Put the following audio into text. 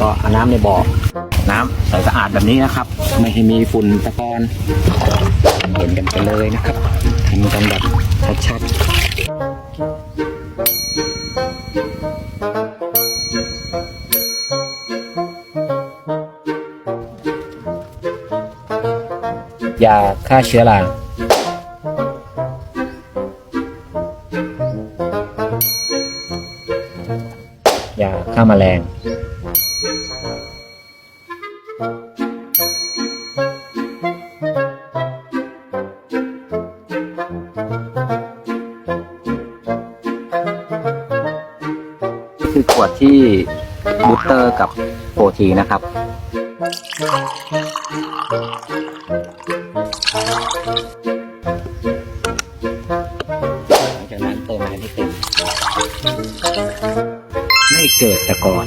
ก็เอาน้ำในบ่อ น้ำใสสะอาดแบบนี้นะครับ ไม่ให้มีฝุ่นตะกอนเห็นกันไปเลยนะครับทำกันแบบชัดๆยาฆ่าเชื้อรา ยาฆ่าแมลงคือขวดที่บูสเตอร์กับโปรทีนะครับ หลังจากนั้นเติมน้ำให้เต็ม ไม่เกิดตะกอน